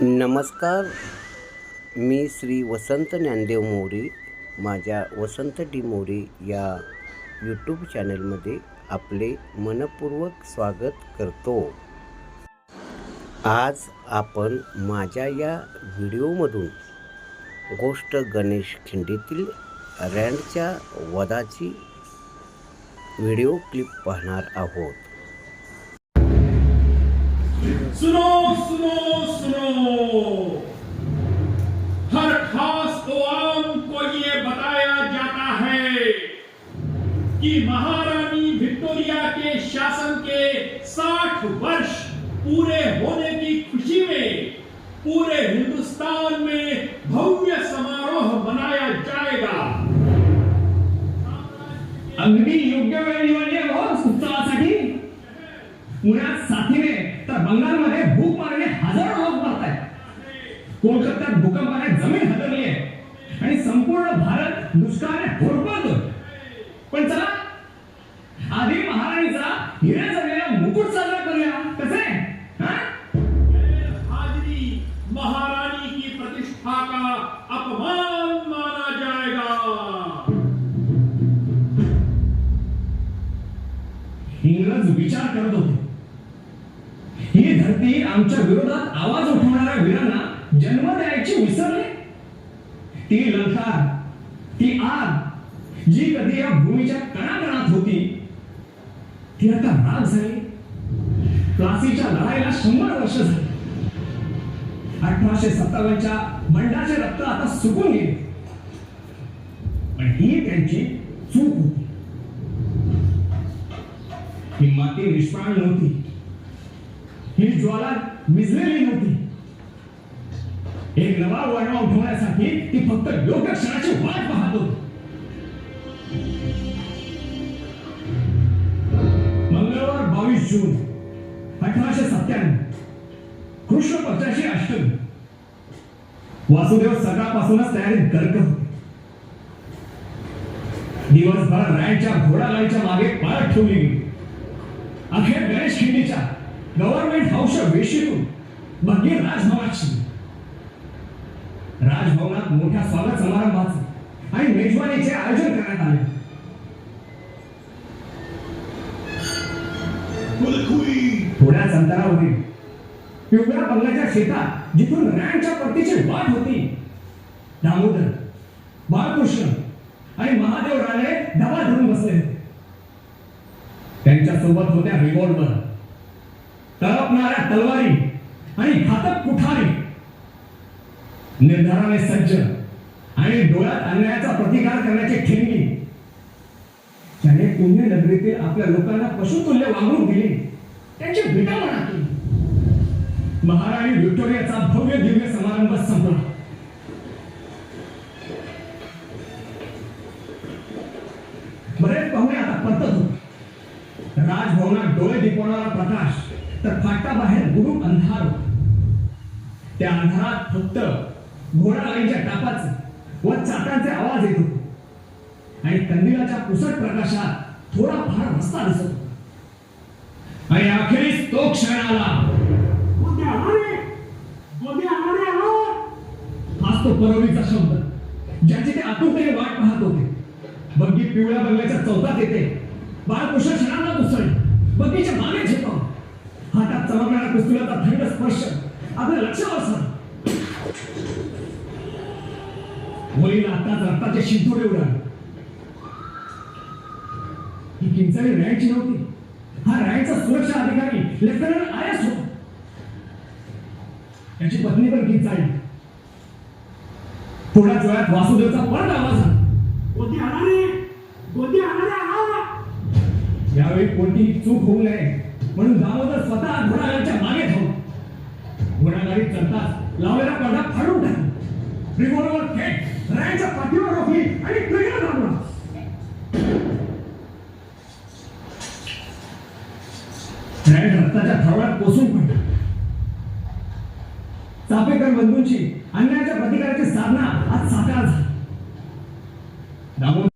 नमस्कार. मी श्री वसंत ज्ञानदेव मोरे. माझ्या वसंत डी मोरे या यूट्यूब चॅनलमध्ये आपले मनपूर्वक स्वागत करतो. आज आपण माझ्या या व्हिडिओमधून गोष्ट गणेश खिंडीतील रँडच्या वधाची व्हिडिओ क्लिप पाहणार आहोत. सुनो सुनो. हर खास कौम को ये बताया जाता है कि महारानी विक्टोरिया के शासन के 60 वर्ष पूरे होने की खुशी में पूरे हिंदुस्तान में भव्य समारोह मनाया जाएगा। अगदी योग्य वेळ आहे हो उत्सवासाठी पुण्यात साथीने तर बंगालमध्ये भूक मारणे हजारो लोक कोलकात्यात भूकंपाने जमीन हादरली आहे. आणि संपूर्ण भारत दुष्काळाने होरपळतोय पण चला आधी महाराणीचा हिरे जडलेला मुकुट साजरा करूया. कसे हाजरी महारानी की प्रतिष्ठा का अपमान माना जाएगा? इंग्रज विचार करत होते. ही धरती आमच्या विरोधात आवाज उठवणाऱ्या वीरांना जन्म द्यायची विसरले ती लंकार ती आग जी कधी या भूमीच्या कणाकणात होती ती आता राग झाली. प्लासीच्या लढाईला शंभर वर्ष झाली. अठराशे सत्तावन्नच्या बंडाचे रक्त आता सुकून गेले. पण ही त्यांची चूक होती. ही माती निष्प्राण नव्हती. ही ज्वाला विजलेली नव्हती. एक नवा वळणा उठवण्यासाठी ती फक्त योग्य क्षणाची वाट पाहत होती. मंगळवार बावीस जून अठराशे सत्त्याण्णव. कृष्ण पक्षाची अष्टमी. वासुदेव सकाळपासूनच तयारीत गर्क होते. दिवसभर रॅडच्या घोडागाडीच्या मागे पाळत ठेवली गेली. अखेर गणेश खिंडीच्या गव्हर्नमेंट हाऊसच्या वेशीतून बघी राजभवात शिरली राजभवनात मोठ्या स्वागत समारंभाचे आणि मेजवानीचे आयोजन करण्यात आले. थोड्याच अंतरावरील पिवळ्या बंगल्याच्या शेतात जिथून रॅनच्या पट्टीची वाट होती दामोदर बाळकृष्ण आणि महादेव राणे दबा धरून बसले होते. त्यांच्यासोबत होत्या रिव्हॉल्वर तळपणाऱ्या तलवारी आणि घातक कुठारी. निर्धाराने सज्ज. आणि डोळ्यात अन्यायाचा प्रतिकार करण्याची ठेंगी. त्याने पुण्य नगरीतील आपल्या लोकांना पशुतुल्य वागणूक दिली. त्यांची विटावणा केली महाराणी व्हिक्टोरियाचा भव्य दिव्य समारंभ संपला. बरेच पाहुणे आता परतत. होते राजभवनात डोळे दिपवणारा प्रकाश तर फाटाबाहेर गुरु अंधार त्या अंधारात फक्त घोडागाडीच्या टापाचे व चाकांचे आवाज येत होते. आणि कंदिलाच्या पुसट प्रकाशात थोडा फार रस्ता दिसत होता. आणि अखेरीस तो क्षण आला. हाच तो परवलीचा शब्द. ज्याची ते आतुरतेने वाट पाहत होते. बग्गी पिवळ्या बंगल्याच्या चौकात येते. बाळकृष्ण क्षणांना मुसळी बग्गीच्या मागे झेपाव. हातात चमकणाऱ्या पिस्तुलाचा थंड स्पर्श. आपल्या लक्षावर असला मुलीला आताच रक्ताचे शिंतोडे उडाले. ही किंचाळी रॅडची नव्हती. हा रॅडचा सुरक्षा अधिकारी लेफ्टनंट आय एस होता. त्याची पत्नी पण किंचाळली थोड्याच वेळात वासुदेवचा परत आवाज आला. यावेळी कोणतीही चूक होऊ नये म्हणून दामोदर स्वतः घोडागाडीच्या मागे धावला. घोडागाडी चढताच लावलेला पडदा फाडून टाकला. रिव्हॉल्वर थेट रॅनच्या पाठीवर रोखली आणि ट्रिगर मारला. रॅन रक्ताच्या थावळ्यात कोसून पडला. चापेकर बंधूंची अन्यायाच्या प्रतिकाराची साधना आज साकार झाली.